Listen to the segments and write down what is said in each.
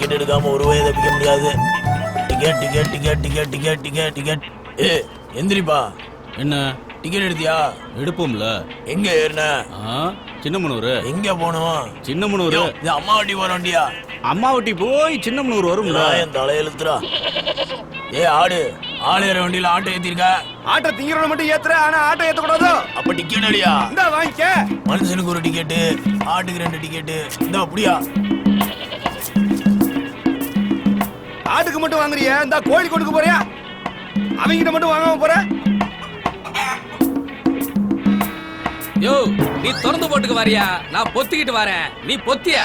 Ticket எடுக்காம ஒரு வயதை தப்பிக்க முடியாது. Ticket ticket ticket ticket ticket ticket ticket ஏ எந்திரிப்பா. என்ன? டிக்கெட் எடுத்தியா? எடுப்போம்ல. எங்க ஏறின? ஆ சின்னமனூர். எங்க போகணும் சின்னமனூர். இது அம்மா வண்டி போற வண்டியா? அம்மா ஒட்டி போய் சின்னமனூர் வரும்ல. என் தலையெழுத்துறா. ஏ ஆடு. ஆடு ஏற வண்டியில ஆட்டோ ஏத்திருக்க. ஆட்டோ திங்கிறவன மட்டும் ஏத்துற ஆனா ஆட்டோ ஏத்த கூடாதோ அப்ப டிக்கெட் அடியா? இந்தா வாங்கிக்க. மனுஷனுக்கு ஒரு டிக்கெட்டு ஆட்டுக்கு ரெண்டு டிக்கெட்டு இந்த அப்படியா? ஆட்டுக்கு மட்டும் வாங்குறிய? இந்த கோழி கொடுக்க போறியா? அவங்கிட்ட மட்டும் வாங்காம போற? யோ நீ திறந்து போட்டுக்கு வரியா? நான் பொத்திக்கிட்டு வரேன். நீ பொத்தியா?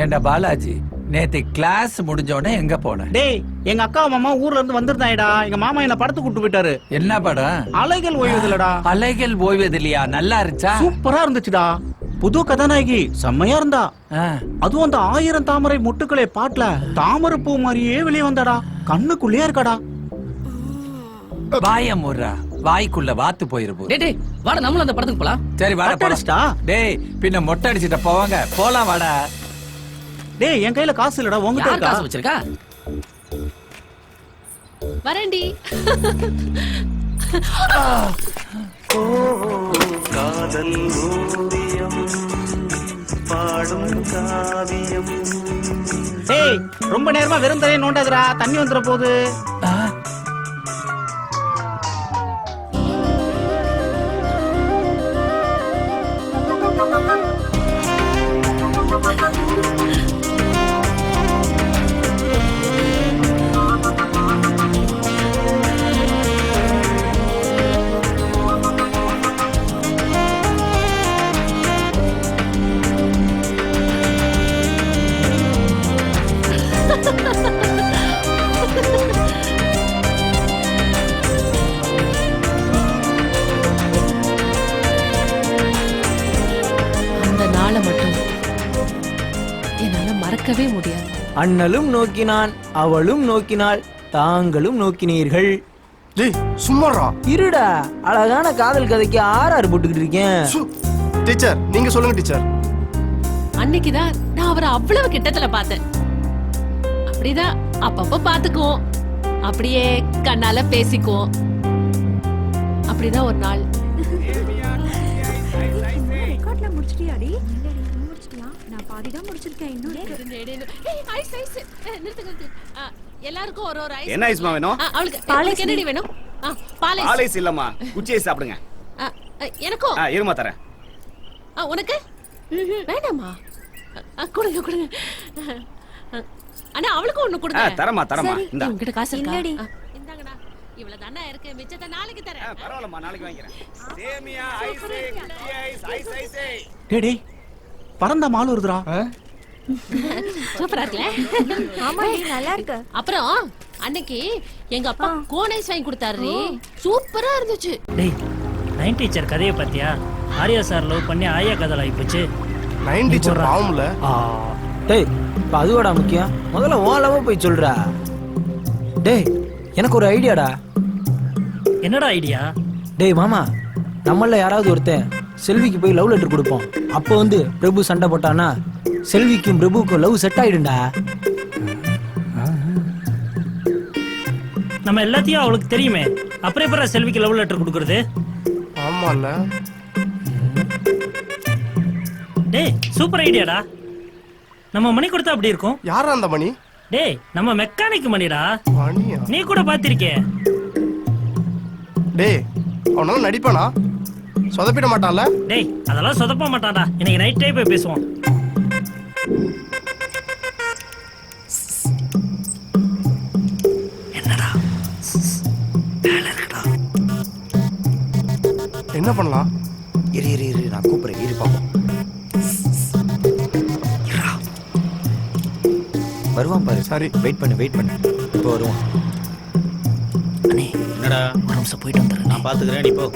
ஏண்டா பாலாஜி நேத்து கிளாஸ் முடிஞ்ச உடனே எங்க போன? டேய் எங்க அக்கா மாமா ஊர்ல இருந்து வந்திருந்தாயடா. எங்க மாமா என்ன படத்துக்கு கூட்டு போயிட்டாரு. என்ன படம்? அலைகள் ஓய்வதில்லடா. அலைகள் ஓய்வதில்லையா? நல்லா இருந்துச்சா? சூப்பரா இருந்துச்சுடா. புது கதாநாயகி செம்மையா இருந்தா. அதுவும் அந்த ஆயிரம் தாமரை முட்டுக்களை பாட்டுல தாமரை பூ மாதிரியே வெளியே வந்தாடா. கண்ணுக்குள்ளேயே இருக்காடா. வாய முறா வாய்க்குள்ள வாத்து போயிருப்போம் டேய் டேய் வாடா நம்மளும் அந்த படத்துக்கு போலாம். சரி வாடா. அடிச்சிட்டா? டேய் பின்ன மொட்டை அடிச்சிட்ட போவாங்க. போலாம் வாடா. டேய் என் கையில காசு இல்லடா இருக்கா? காசு வச்சிருக்கா? வரேன்டி. ஓ காதல் ஓவியம் பாடும் காவியம். ஏய் ரொம்ப நேரமா வெறும் தரையை நோண்டாதுடா. தண்ணி வந்துற போகுது மறக்கவே முடியாது அண்ணலும் நோக்கினான் அவளும் நோக்கினாள் தாங்களும் நோக்கினீர்கள் டேய் சும்மாடா இருடா அழகான காதல் கதைக்கு ஆர்ஆர் போட்டுக்கிட்டு இருக்கேன் டீச்சர் நீங்க சொல்லுங்க டீச்சர் அன்னைக்குதான் நான் அவரை அவ்வளவு கிட்டத்துல பார்த்தேன் அப்படிதான் அப்பப்ப பாத்துக்குவோம் அப்படியே கண்ணால பேசிக்குவோம் அப்படிதான் ஒரு நாள் ரெக்கார்ட்ல முடிச்சிட்டியாடி இல்லடி நீ முடிச்சிட்டியா நான் பாதி தான் முடிச்சிருக்கேன் இன்னும் ஐஸ், ஐஸ். எல்லாருக்கும் ஒரு ஒரு ஐஸ் என்ன ஐஸ்மா வேணும்? அவளுக்கு பால் அவளுக்கு ஐஸ் என்னடி வேணும்? ஆ, பால் ஐஸ். ஆலைஸ் இல்லம்மா. குச்சி ஐஸ் சாப்பிடுங்க. எனக்கும் இருமா தரேன். உனக்கு? வேண்டாமா ஆ, கொடுங்க கொடுங்க. அண்ணா அவளுக்கும் ஒண்ணு கொடுங்க. தரமா தரமா இந்த. உங்ககிட்ட காசு இல்லடி. ஆ, இந்தாங்கண்ணா. இவ்வளவு தானே இருக்கு. மிச்சத்தை நாளைக்கு தரேன். பரவாயில்லம்மா நாளைக்கு வாங்கிக்கிறேன். சேமியா ஐஸ் ஐஸ் ஐஸ் ஐஸ் டேய். பறந்த மால் வருதுடா. சூப்பரா இருக்குல்ல? ஆமாடி நல்லா இருக்கு. அப்புறம் அன்னைக்கு எங்க அப்பா கோன் ஐஸ் வாங்கி கொடுத்தாரு. சூப்பரா இருந்துச்சு. டேய் நைன் டீச்சர் கதையை பார்த்தியா ஆர்யா சார் லவ் பண்ணி ஆயா கதை ஆகி போச்சு நைன் டீச்சர் பாவம்ல. டேய் இப்ப அதுவாடா முக்கியம். முதல்ல ஓலவா போய் சொல்றா. டேய் எனக்கு ஒரு ஐடியாடா என்னடா ஐடியா டேய் மாமா நம்மள யாராவது ஒருத்தன் செல்விக்கு போய் லவ் லெட்டர் கொடுப்போம். அப்போ வந்து பிரபு சண்டை போட்டானா செல்விக்கும் பிரபுக்கும் லவ் செட் ஆயிடும்டா. நம்ம எல்லாத்தையும் அவளுக்கு தெரியுமே. அப்புறம் எப்பறம் செல்விக்கு லவ் லெட்டர் கொடுக்கறது? ஆமால. டேய் சூப்பர் ஐடியாடா நம்ம மணி கொடுத்தா அப்படி இருக்கும்? யாரா அந்த மணி? டேய் நம்ம மெக்கானிக் மணிடா. மணியா? நீ கூட பாத்திருக்கே டேய் அவனால நடிப்பானா? சொதப்பிட மாட்டான்ல டேய் அதெல்லாம் சொதப்ப மாட்டான்டா. இன்னைக்கு நைட்டே போய் பேசுவோம். என்ன பண்ணலாம்? இரு இரு இரு நான் கூப்பிடுறேன். இரு பாப்போம். வருவான் பாரு. சரி. வெயிட் பண்ணு வெயிட் பண்ணு. இப்போ வருவான். என்னடா? ஒரு நிமிஷம் போயிட்டு வந்துடுறேன். நான் பாத்துக்கிறேன் நீ போ.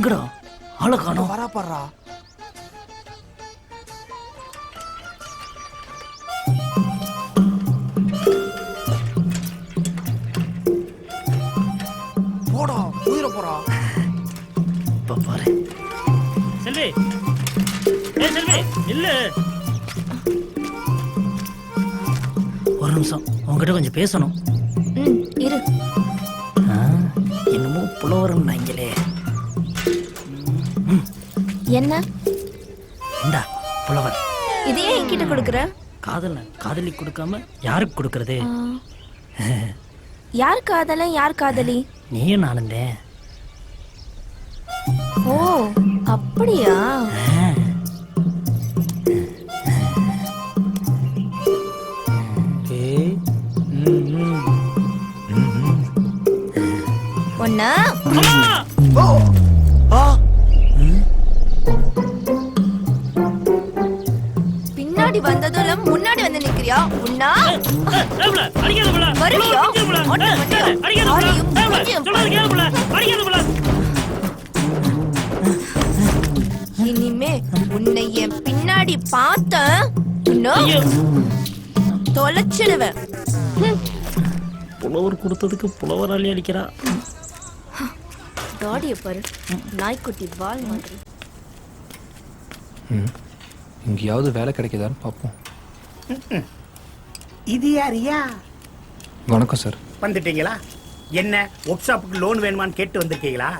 எங்கடா? ஆளை காணும். வரா பாடுறா போடா உயிர போறா இப்ப பாரு. செல்வி. செல்வி. இல்ல. ஒரு நிமிஷம். உங்ககிட்ட கொஞ்சம் பேசணும். இரு. என்னமோ புலவரம் நாங்களே என்ன? இந்தா புலவர். இது ஏன் என்கிட்ட கொடுக்குற? காதல காதலி கொடுக்காம யாருக்கு கொடுக்கறது? யார் காதலன் யார் காதலி? நீயும் நானும் தான். ஓ அப்படியா. ஒன்னா பின்னாடி வந்ததும் முன்னாடி வந்து நிக்கிறியா? உன்னா வருவியா. இனிமே உன்னை என் பின்னாடி பார்த்தேன். தொலைச்சிடுவேன். புலவர் கொடுத்ததுக்கு புலவர் அள்ளி அடிக்கிறா. தாடிய பாரு நாய்க்குட்டி வால் மாதிரி. எங்கேயாவது வேலை கிடைக்குதான்னு பார்ப்போம். இது யாரியா? வணக்கம் சார். வந்துட்டீங்களா? என்ன ஒர்க் ஷாப்புக்கு லோன் வேணுமான்னு கேட்டு வந்திருக்கீங்களா?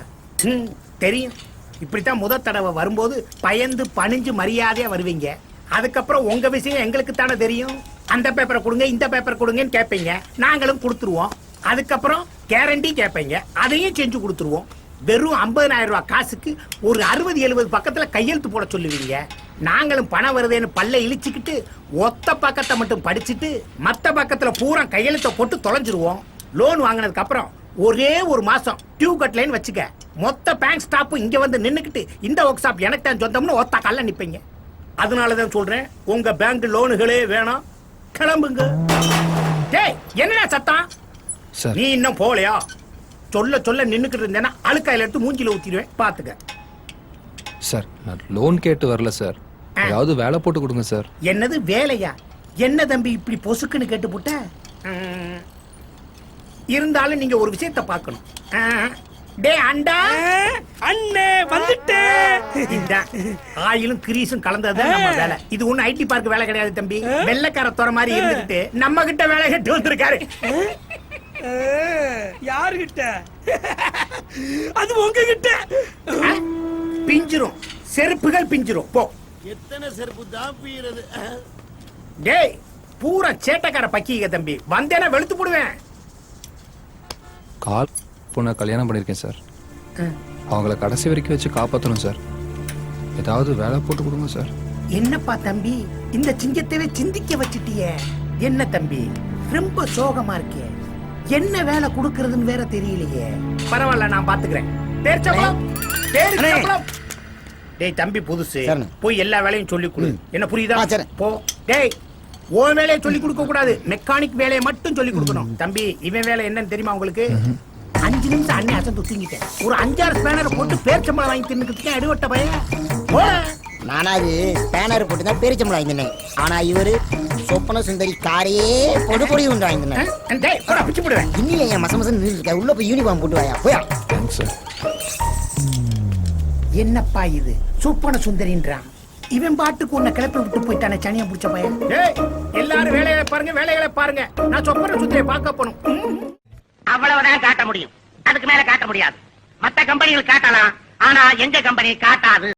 ம், தெரியும். இப்படித்தான் முத தடவை வரும்போது பயந்து பணிஞ்சு மரியாதையா வருவீங்க. அதுக்கப்புறம் உங்க விஷயம் எங்களுக்கு தானே தெரியும். அந்த பேப்பரை கொடுங்க இந்த பேப்பர் கொடுங்கன்னு கேட்பீங்க. நாங்களும் கொடுத்துருவோம். அதுக்கப்புறம் கேரண்டி கேட்பீங்க. அதையும் செஞ்சு கொடுத்துருவோம். வெறும் 50000 ரூபாய் காசுக்கு ஒரு அறுபது எழுபது பக்கத்துல கையெழுத்து போட சொல்லுவீங்க. நாங்களும் பணம் வருதேன்னு பல்ல இழிச்சுக்கிட்டு ஒத்த பக்கத்தை மட்டும் படிச்சுட்டு மத்த பக்கத்துல பூரா கையெழுத்தை போட்டு தொலைஞ்சிருவோம். லோன் வாங்கினதுக்கு அப்புறம் ஒரே ஒரு மாசம் டியூ கட்டலைன்னு வச்சுக்க. மொத்த பேங்க் ஸ்டாப்பும் இங்க வந்து நின்னுக்கிட்டு இந்த ஒர்க் ஷாப் எனக்கு தான் சொந்தம்னு ஒத்த கல்ல நிப்பீங்க. அதனால தான் சொல்றேன் உங்க பேங்க் லோனுகளே வேணாம். கிளம்புங்க. டேய் என்னடா சத்தம்? சார். நீ இன்னும் போகலையா? சொல்ல சொல்ல நின்னுக்கிட்டு இருந்தேன்னா அழுக்காயில எடுத்து மூஞ்சில ஊத்திடுவேன். பாத்துக்க. சார் நான் லோன் கேட்டு வரல சார். ஏதாவது வேலை போட்டு கொடுங்க சார். என்னது வேலையா? என்ன தம்பி இப்படி பொசுக்குன்னு கேட்டு போட்ட. இருந்தாலும் நீங்க ஒரு விஷயத்தை பார்க்கணும். டே அண்டா. அண்ணே வந்துட்டேன் இந்த ஆயிலும் கிரீஸும் கலந்ததுதான் நம்ம வேலை. இது ஒண்ணு ஐடி பார்க் வேலை கிடையாது தம்பி. வெள்ளைக்கார துறை மாதிரி இருந்துகிட்டு நம்ம கிட்ட வேலை கட்டு வந்திருக்காரு. யாருகிட்ட? அது உங்ககிட்ட? பிஞ்சிரும். செருப்புகள் பிஞ்சிரும். போ. எத்தனை செருப்பு தான் பீறது? டேய் பூரா சேட்டைக்கார பக்கிங்க தம்பி. வந்தேன்னா வெளுத்து போடுவேன். கால் பொண்ணை கல்யாணம் பண்ணியிருக்கேன் சார். அவங்கள கடைசி வரைக்கும் வச்சு காப்பாற்றணும் சார். ஏதாவது வேலை போட்டு கொடுங்க சார். என்னப்பா தம்பி இந்த சிங்கத்தவே சிந்திக்க வச்சிட்டியே? என்ன தம்பி ரொம்ப சோகமா இருக்கே. என்ன வேலை கொடுக்கறதுன்னு வேற தெரியலையே. பரவாயில்ல நான் பாத்துக்கிறேன். பேரிச்சம்பழம், பேரிச்சம்பழம். டேய் தம்பி புதுசு. போய் எல்லா வேலையும் சொல்லி கொடு. என்ன புரியுதா? போ. டேய் உன் வேலையை சொல்லி கொடுக்க கூடாது. மெக்கானிக் வேலையை மட்டும் சொல்லி கொடுக்கணும். தம்பி இவன் வேலை என்னன்னு தெரியுமா உங்களுக்கு? அஞ்சு நிமிஷம் அண்ணன் அசந்து தூங்கிட்டேன். ஒரு அஞ்சாறு ஸ்பேனர் போட்டு பேரிச்சம்பழம் வாங்கி தின்னுக்கிட்டு அடிவட்ட பையன். போடா. நானாவது ஸ்பேனர் போட்டு தான் பேரிச்சம்பளம் வாங்கினேன் ஆனா இவரு சொப்பன சுந்தரி காரையே பொடு பொடி உண்டு வாங்கினேன்? டேய் போடா பிச்சு போடுவேன். இன்னில என் மச மசம் நின்றுருக்க உள்ள போய் யூனிஃபார்ம் போட்டு வாயா. போயா. சார் என்னப்பா இது? சூப்பன சுந்தரின்றான். இவன் பாட்டுக்கு உன்னை கிளப்பி விட்டு போயிட்டானே சனியா புடிச்ச பையன். ஏய் எல்லாரும் வேலைகளை பாருங்க வேலைகளை பாருங்க. நான் சொப்பன சுந்தரியை பார்க்க போகணும் ம். அவ்வளவுதான் காட்ட முடியும். அதுக்கு மேல காட்ட முடியாது. மத்த கம்பெனிகள் காட்டலாம் ஆனா எங்க கம்பெனி காட்டாது?